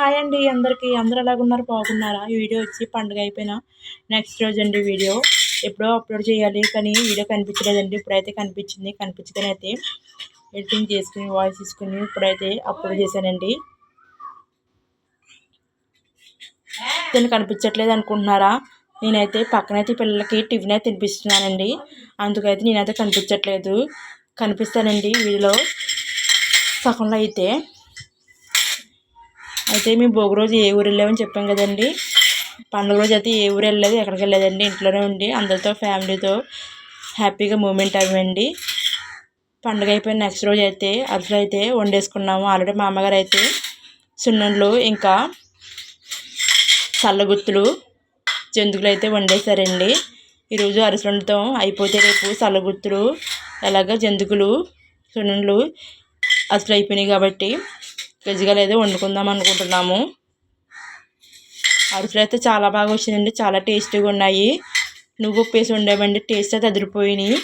Hi అండి అందరికీ. అందరూ ఎలాగున్నారు బాగున్నారా? ఈ వీడియో వచ్చి పండుగ అయిపోయిన నెక్స్ట్ రోజు అండి వీడియో. ఎప్పుడో అప్లోడ్ చేయాలి కానీ వీడియో కనిపించలేదండి. ఇప్పుడైతే కనిపించింది. కనిపించదనైతే ఎడిటింగ్ చేసుకుని వాయిస్ తీసుకుని ఇప్పుడైతే అప్లోడ్ చేశానండి. దీన్ని కనిపించట్లేదు అనుకుంటున్నారా? నేనైతే పక్కనైతే పిల్లలకి టిఫిన్ అయితే తినిపిస్తున్నానండి. అందుకైతే నేనైతే కనిపించట్లేదు. కనిపిస్తానండి వీడియోలో. సగంలో అయితే అయితే మేము భోగి రోజు ఏ ఊరు వెళ్ళామని చెప్పాం కదండి. పండుగ రోజు అయితే ఏ ఊరు వెళ్ళలేదు ఎక్కడికి వెళ్ళలేదండి. ఇంట్లోనే ఉండి అందరితో ఫ్యామిలీతో హ్యాపీగా మూమెంట్ అవ్వండి. పండుగ అయిపోయిన నెక్స్ట్ రోజు అయితే అసలు అయితే వండేసుకున్నాము. ఆల్రెడీ మా అమ్మగారు అయితే సున్నుండ్లు ఇంకా చల్లగుత్తులు జంతుకులు అయితే వండేశారండి. ఈరోజు అరసలుతో అయిపోతే రేపు చల్లగుత్తులు ఎలాగ జంతుకులు సున్నుండ్లు అసలు అయిపోయినాయి కాబట్టి గజ్జిగలు అయితే వండుకుందాం అనుకుంటున్నాము. అరుసులు అయితే చాలా బాగా వచ్చిందండి చాలా టేస్టీగా ఉన్నాయి. నువ్వు ఉప్పు వేసి ఉండేవండి టేస్ట్ అయితే అదిరిపోయినాయి.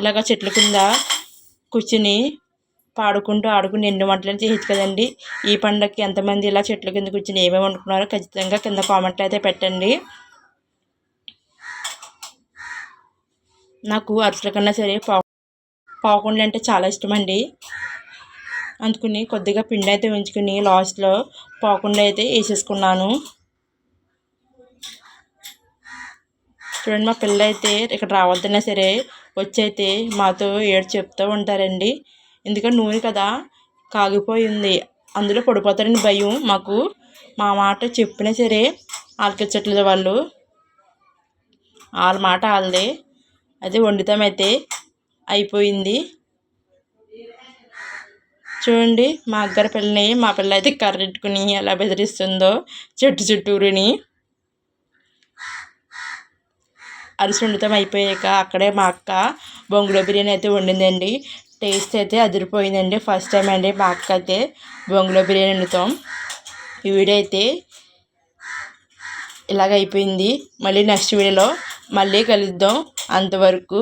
ఇలాగ చెట్ల కింద కూర్చుని పాడుకుంటూ ఆడుకుని ఎన్ని వంటలు చేయొచ్చు కదండి. ఈ పండగకి ఎంతమంది ఇలా చెట్ల కింద కూర్చుని ఏమేమి వండుకున్నారో ఖచ్చితంగా కింద కామెంట్లు అయితే పెట్టండి. నాకు అరుసుల కన్నా సరే పా పాకుండలు అంటే చాలా ఇష్టం అండి అందుకుని కొద్దిగా పిండి అయితే ఉంచుకుని లాస్ట్లో పోకుండా అయితే వేసేసుకున్నాను. చూడండి మా పిల్ల అయితే ఇక్కడ రావద్దన్నా సరే వచ్చి అయితే మాతో ఏడు చెప్తూ ఉంటారండి. ఎందుకంటే నూనె కదా కాగిపోయింది. అందులో పడిపోతారని భయం మాకు. మా మాట చెప్పినా సరే ఆలకించట్లేదు వాళ్ళు. వాళ్ళ మాట వాళ్ళదే అయితే వండుతామైతే అయిపోయింది. చూడండి మా అగ్గర పిల్లని మా పిల్ల అయితే కర్రెట్టుకుని ఎలా బెదిరిస్తుందో చెట్టు చుట్టూరుని. అరిసి అయిపోయాక అక్కడే మా అక్క బొంగులో బిర్యానీ అయితే వండిందండి. టేస్ట్ అయితే అదిరిపోయిందండి ఫస్ట్ టైం అండి మా అక్క అయితే బొంగులో బిర్యానీ వండుతాం. ఈ వీడియో అయితే ఇలాగ అయిపోయింది. మళ్ళీ నెక్స్ట్ వీడియోలో మళ్ళీ కలుద్దాం. అంతవరకు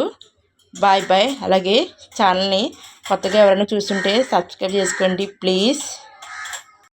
బాయ్ బాయ్ అలాగే ఛానల్ని కొత్తగా ఎవరైనా చూస్తుంటే సబ్స్క్రైబ్ చేసుకోండి ప్లీజ్